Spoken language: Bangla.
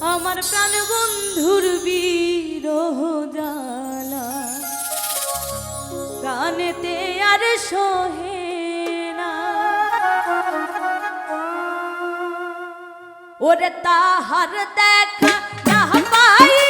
আমার প্রাণ বন্ধুর বিরহ জ্বালা। প্রাণেতে আর সহে না। ওরে তাহার দেখা না পাই